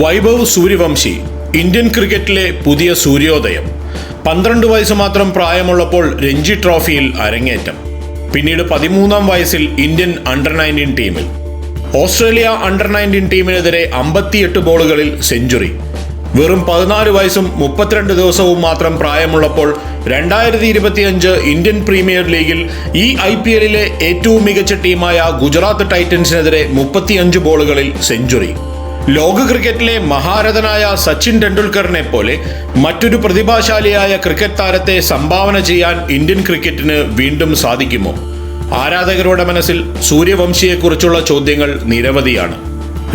Vaibhav Suryavanshi Indian ക്രിക്കറ്റിലെ പുതിയ സൂര്യോദയം. പന്ത്രണ്ട് വയസ്സ് മാത്രം പ്രായമുള്ളപ്പോൾ രഞ്ജി ട്രോഫിയിൽ അരങ്ങേറ്റം. പിന്നീട് പതിമൂന്നാം വയസ്സിൽ ഇന്ത്യൻ അണ്ടർ നയന്റീൻ ടീമിൽ. ഓസ്ട്രേലിയ അണ്ടർ നയന്റീൻ ടീമിനെതിരെ അമ്പത്തിയെട്ട് ബോളുകളിൽ സെഞ്ചുറി. വെറും പതിനാല് വയസ്സും മുപ്പത്തിരണ്ട് ദിവസവും മാത്രം പ്രായമുള്ളപ്പോൾ രണ്ടായിരത്തി ഇരുപത്തിയഞ്ച് ഇന്ത്യൻ പ്രീമിയർ ലീഗിൽ ഈ ഐ പി എല്ലിലെ ഏറ്റവും മികച്ച ടീമായ ഗുജറാത്ത് ടൈറ്റൻസിനെതിരെ മുപ്പത്തിയഞ്ച് ബോളുകളിൽ സെഞ്ചുറി. ലോക ക്രിക്കറ്റിലെ മഹാരഥനായ സച്ചിൻ ടെണ്ടുൽക്കറിനെ പോലെ മറ്റൊരു പ്രതിഭാശാലിയായ ക്രിക്കറ്റ് താരത്തെ സംഭാവന ചെയ്യാൻ ഇന്ത്യൻ ക്രിക്കറ്റിന് വീണ്ടും സാധിക്കുമോ? ആരാധകരുടെ മനസ്സിൽ സൂര്യവംശിയെക്കുറിച്ചുള്ള ചോദ്യങ്ങൾ നിരവധിയാണ്.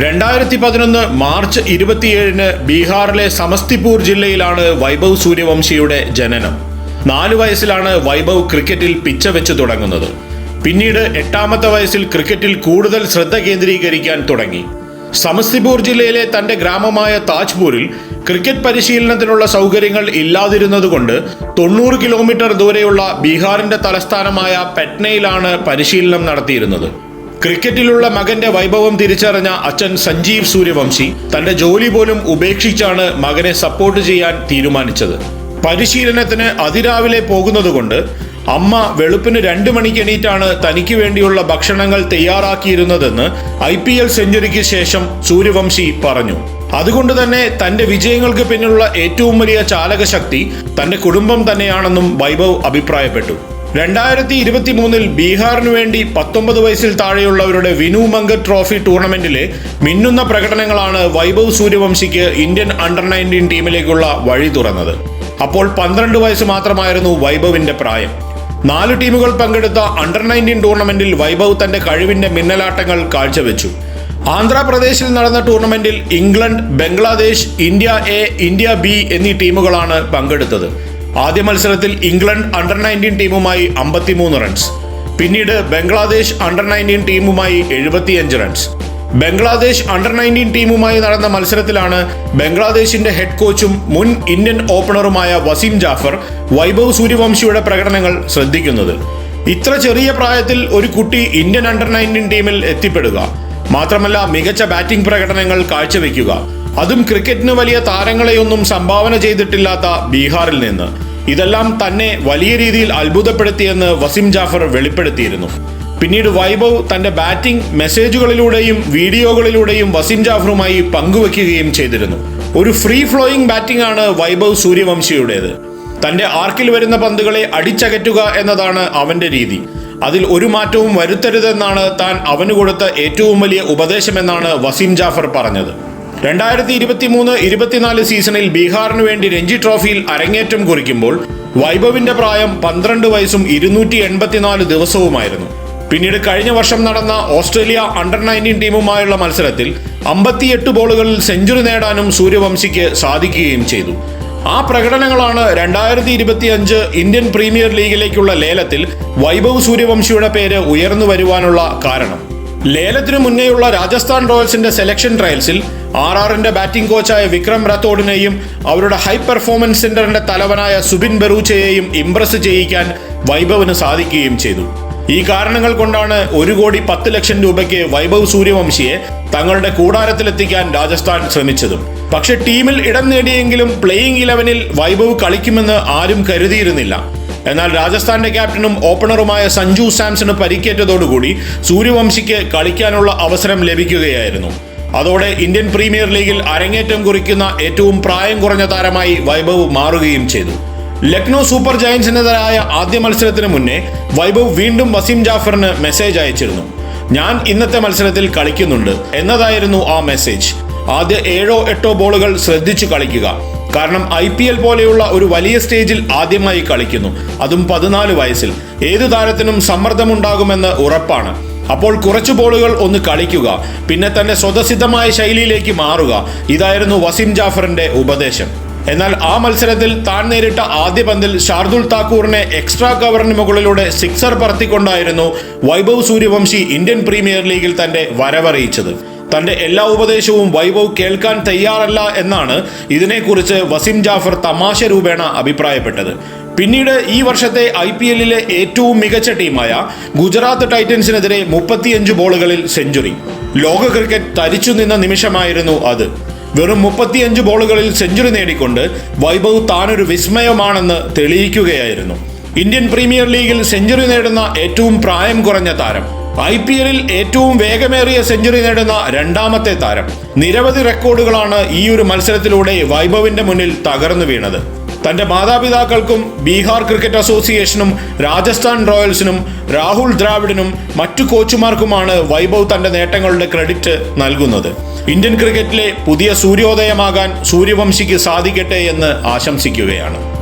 രണ്ടായിരത്തി പതിനൊന്ന് മാർച്ച് ഇരുപത്തിയേഴിന് ബീഹാറിലെ സമസ്തിപൂർ ജില്ലയിലാണ് വൈഭവ് സൂര്യവംശിയുടെ ജനനം. നാലു വയസ്സിലാണ് വൈഭവ് ക്രിക്കറ്റിൽ പിച്ച വെച്ച് തുടങ്ങുന്നത്. പിന്നീട് എട്ടാമത്തെ വയസ്സിൽ ക്രിക്കറ്റിൽ കൂടുതൽ ശ്രദ്ധ കേന്ദ്രീകരിക്കാൻ തുടങ്ങി. സമസ്തിപൂർ ജില്ലയിലെ തന്റെ ഗ്രാമമായ താജ്പൂരിൽ ക്രിക്കറ്റ് പരിശീലനത്തിനുള്ള സൗകര്യങ്ങൾ ഇല്ലാതിരുന്നതുകൊണ്ട് തൊണ്ണൂറ് കിലോമീറ്റർ ദൂരെയുള്ള ബീഹാറിന്റെ തലസ്ഥാനമായ പെട്നയിലാണ് പരിശീലനം നടത്തിയിരുന്നത്. ക്രിക്കറ്റിലുള്ള മകന്റെ വൈഭവം തിരിച്ചറിഞ്ഞ അച്ഛൻ സഞ്ജീവ് സൂര്യവംശി തന്റെ ജോലി പോലും ഉപേക്ഷിച്ചാണ് മകനെ സപ്പോർട്ട് ചെയ്യാൻ തീരുമാനിച്ചത്. പരിശീലനത്തിന് അതിരാവിലെ പോകുന്നതുകൊണ്ട് അമ്മ വെളുപ്പിന് രണ്ടു മണിക്ക് എണീറ്റാണ് തനിക്ക് വേണ്ടിയുള്ള ഭക്ഷണങ്ങൾ തയ്യാറാക്കിയിരുന്നതെന്ന് ഐ പി എൽ സെഞ്ചുറിക്ക് ശേഷം സൂര്യവംശി പറഞ്ഞു. അതുകൊണ്ട് തന്നെ തന്റെ വിജയങ്ങൾക്ക് പിന്നിലുള്ള ഏറ്റവും വലിയ ചാലകശക്തി തന്റെ കുടുംബം തന്നെയാണെന്നും വൈഭവ് അഭിപ്രായപ്പെട്ടു. രണ്ടായിരത്തി ഇരുപത്തി മൂന്നിൽ ബീഹാറിനു വേണ്ടി പത്തൊമ്പത് വയസ്സിൽ താഴെയുള്ളവരുടെ വിനു മങ്കർ ട്രോഫി ടൂർണമെന്റിലെ മിന്നുന്ന പ്രകടനങ്ങളാണ് വൈഭവ് സൂര്യവംശിക്ക് ഇന്ത്യൻ അണ്ടർ നയന്റീൻ ടീമിലേക്കുള്ള വഴി തുറന്നത്. അപ്പോൾ പന്ത്രണ്ട് വയസ്സ് മാത്രമായിരുന്നു വൈഭവിന്റെ പ്രായം. നാല് ടീമുകൾ പങ്കെടുത്ത അണ്ടർ നയന്റീൻ ടൂർണമെന്റിൽ വൈഭവ് തന്റെ കഴിവിന്റെ മിന്നലാട്ടങ്ങൾ കാഴ്ചവെച്ചു. ആന്ധ്രാപ്രദേശിൽ നടന്ന ടൂർണമെന്റിൽ England Bangladesh India A India B എന്നീ ടീമുകളാണ് പങ്കെടുത്തത്. ആദ്യ മത്സരത്തിൽ ഇംഗ്ലണ്ട് അണ്ടർ നയന്റീൻ ടീമുമായി അമ്പത്തിമൂന്ന് റൺസ് പിന്നീട് ബംഗ്ലാദേശ് അണ്ടർ നയന്റീൻ ടീമുമായി എഴുപത്തിയഞ്ച് റൺസ് ബംഗ്ലാദേശ് അണ്ടർ നയന്റീൻ ടീമുമായി നടന്ന മത്സരത്തിലാണ് ബംഗ്ലാദേശിന്റെ ഹെഡ് കോച്ചും മുൻ ഇന്ത്യൻ ഓപ്പണറുമായ വസീം ജാഫർ വൈഭവ് സൂര്യവംശിയുടെ പ്രകടനങ്ങൾ ശ്രദ്ധിക്കുന്നത്. ഇത്ര ചെറിയ പ്രായത്തിൽ ഒരു കുട്ടി ഇന്ത്യൻ അണ്ടർ നയന്റീൻ ടീമിൽ എത്തിപ്പെടുക. മാത്രമല്ല മികച്ച ബാറ്റിംഗ് പ്രകടനങ്ങൾ കാഴ്ചവെക്കുക. അതും ക്രിക്കറ്റിന് വലിയ താരങ്ങളെയൊന്നും സംഭാവന ചെയ്തിട്ടില്ലാത്ത ബീഹാറിൽ നിന്ന്. ഇതെല്ലാം തന്നെ വലിയ രീതിയിൽ അത്ഭുതപ്പെടുത്തിയെന്ന് വസീം ജാഫർ വെളിപ്പെടുത്തിയിരുന്നു. പിന്നീട് വൈഭവ് തന്റെ ബാറ്റിംഗ് മെസ്സേജുകളിലൂടെയും വീഡിയോകളിലൂടെയും വസീം ജാഫറുമായി പങ്കുവെക്കുകയും ചെയ്തിരുന്നു. ഒരു ഫ്രീ ഫ്ലോയിങ് ബാറ്റിംഗ് ആണ് വൈഭവ് സൂര്യവംശിയുടേത്. തന്റെ ആർക്കിൽ വരുന്ന പന്തുകളെ അടിച്ചകറ്റുക എന്നതാണ് അവന്റെ രീതി. അതിൽ ഒരു മാറ്റവും വരുത്തരുതെന്നാണ് താൻ അവന് കൊടുത്ത ഏറ്റവും വലിയ ഉപദേശമെന്നാണ് വസീം ജാഫർ പറഞ്ഞത്. രണ്ടായിരത്തി ഇരുപത്തി മൂന്ന് ഇരുപത്തിനാല് സീസണിൽ ബീഹാറിന് വേണ്ടി രഞ്ജി ട്രോഫിയിൽ അരങ്ങേറ്റം കുറിക്കുമ്പോൾ വൈഭവിന്റെ പ്രായം പന്ത്രണ്ട് വയസ്സും ഇരുന്നൂറ്റി എൺപത്തിനാല് ദിവസവുമായിരുന്നു. പിന്നീട് കഴിഞ്ഞ വർഷം നടന്ന ഓസ്ട്രേലിയ അണ്ടർ നയന്റീൻ ടീമുമായുള്ള മത്സരത്തിൽ അമ്പത്തിയെട്ട് ബോളുകളിൽ സെഞ്ചുറി നേടാനും സൂര്യവംശിക്ക് സാധിക്കുകയും ചെയ്തു. ആ പ്രകടനങ്ങളാണ് രണ്ടായിരത്തി ഇരുപത്തി അഞ്ച് ഇന്ത്യൻ പ്രീമിയർ ലീഗിലേക്കുള്ള ലേലത്തിൽ വൈഭവ് സൂര്യവംശിയുടെ പേര് ഉയർന്നു വരുവാനുള്ള കാരണം. ലേലത്തിനു മുന്നേയുള്ള രാജസ്ഥാൻ റോയൽസിന്റെ സെലക്ഷൻ ട്രയൽസിൽ ആർ ആറിന്റെ ബാറ്റിംഗ് കോച്ചായ വിക്രം റത്തോഡിനെയും അവരുടെ ഹൈ പെർഫോമൻസ് സെന്ററിന്റെ തലവനായ സുബിൻ ബെറൂച്ചയെയും ഇംപ്രസ് ചെയ്യിക്കാൻ വൈഭവിന് സാധിക്കുകയും ചെയ്തു. ഈ കാരണങ്ങൾ കൊണ്ടാണ് ഒരു കോടി പത്ത് ലക്ഷം രൂപയ്ക്ക് വൈഭവ് സൂര്യവംശിയെ തങ്ങളുടെ കൂടാരത്തിലെത്തിക്കാൻ രാജസ്ഥാൻ ശ്രമിച്ചതും. പക്ഷെ ടീമിൽ ഇടം നേടിയെങ്കിലും പ്ലേയിങ് ഇലവനിൽ വൈഭവ് കളിക്കുമെന്ന് ആരും കരുതിയിരുന്നില്ല. എന്നാൽ രാജസ്ഥാന്റെ ക്യാപ്റ്റനും ഓപ്പണറുമായ സഞ്ജു സാംസണ് പരിക്കേറ്റതോടുകൂടി സൂര്യവംശിക്ക് കളിക്കാനുള്ള അവസരം ലഭിക്കുകയായിരുന്നു. അതോടെ ഇന്ത്യൻ പ്രീമിയർ ലീഗിൽ അരങ്ങേറ്റം കുറിക്കുന്ന ഏറ്റവും പ്രായം കുറഞ്ഞ താരമായി വൈഭവ് മാറുകയും ചെയ്തു. ലക്നൗ സൂപ്പർ ജയൻസിനെതിരായ ആദ്യ മത്സരത്തിന് മുന്നേ വൈഭവ് വീണ്ടും വസീം ജാഫറിന് മെസ്സേജ് അയച്ചിരുന്നു. ഞാൻ ഇന്നത്തെ മത്സരത്തിൽ കളിക്കുന്നുണ്ട് എന്നതായിരുന്നു ആ മെസ്സേജ് ആദ്യ ഏഴോ എട്ടോ ബോളുകൾ ശ്രദ്ധിച്ചു കളിക്കുക. കാരണം ഐ പി എൽ പോലെയുള്ള ഒരു വലിയ സ്റ്റേജിൽ ആദ്യമായി കളിക്കുന്നു. അതും പതിനാല് വയസ്സിൽ. ഏതു താരത്തിനും സമ്മർദ്ദമുണ്ടാകുമെന്ന് ഉറപ്പാണ്. അപ്പോൾ കുറച്ച് ബോളുകൾ ഒന്ന് കളിക്കുക. പിന്നെ തന്നെ സ്വതസിദ്ധമായ ശൈലിയിലേക്ക് മാറുക. ഇതായിരുന്നു വസീം ജാഫറിന്റെ ഉപദേശം. എന്നാൽ ആ മത്സരത്തിൽ താൻ നേരിട്ട ആദ്യ പന്തിൽ ഷാർദുൽ താക്കൂറിനെ എക്സ്ട്രാ കവറിന് മുകളിലൂടെ സിക്സർ പറത്തിക്കൊണ്ടായിരുന്നു വൈഭവ് സൂര്യവംശി ഇന്ത്യൻ പ്രീമിയർ ലീഗിൽ തന്റെ വരവറിയിച്ചത്. തന്റെ എല്ലാ ഉപദേശവും വൈഭവ് കേൾക്കാൻ തയ്യാറല്ല എന്നാണ് ഇതിനെക്കുറിച്ച് വസിം ജാഫർ തമാശ രൂപേണ അഭിപ്രായപ്പെട്ടത്. പിന്നീട് ഈ വർഷത്തെ ഐ പി എല്ലിലെ ഏറ്റവും മികച്ച ടീമായ ഗുജറാത്ത് ടൈറ്റൻസിനെതിരെ മുപ്പത്തിയഞ്ച് ബോളുകളിൽ സെഞ്ചുറി ലോക ക്രിക്കറ്റ് തരിച്ചു നിന്ന നിമിഷമായിരുന്നു അത്. വെറും മുപ്പത്തിയഞ്ച് ബോളുകളിൽ സെഞ്ചുറി നേടിക്കൊണ്ട് വൈഭവ് താനൊരു വിസ്മയമാണെന്ന് തെളിയിക്കുകയായിരുന്നു. ഇന്ത്യൻ പ്രീമിയർ ലീഗിൽ സെഞ്ചുറി നേടുന്ന ഏറ്റവും പ്രായം കുറഞ്ഞ താരം. ഐ പി എല്ലിൽ ഏറ്റവും വേഗമേറിയ സെഞ്ചുറി നേടുന്ന രണ്ടാമത്തെ താരം. നിരവധി റെക്കോർഡുകളാണ് ഈ ഒരു മത്സരത്തിലൂടെ വൈഭവിന്റെ മുന്നിൽ തകർന്നു വീണത്. തന്റെ മാതാപിതാക്കൾക്കും ബീഹാർ ക്രിക്കറ്റ് അസോസിയേഷനും രാജസ്ഥാൻ റോയൽസിനും രാഹുൽ ദ്രാവിഡിനും മറ്റു കോച്ചുമാർക്കുമാണ് വൈഭവ് തന്റെ നേട്ടങ്ങളുടെ ക്രെഡിറ്റ് നൽകുന്നത്. ഇന്ത്യൻ ക്രിക്കറ്റിലെ പുതിയ സൂര്യോദയമാകാൻ സൂര്യവംശിക്ക് സാധിക്കട്ടെ എന്ന് ആശംസിക്കുകയാണ്.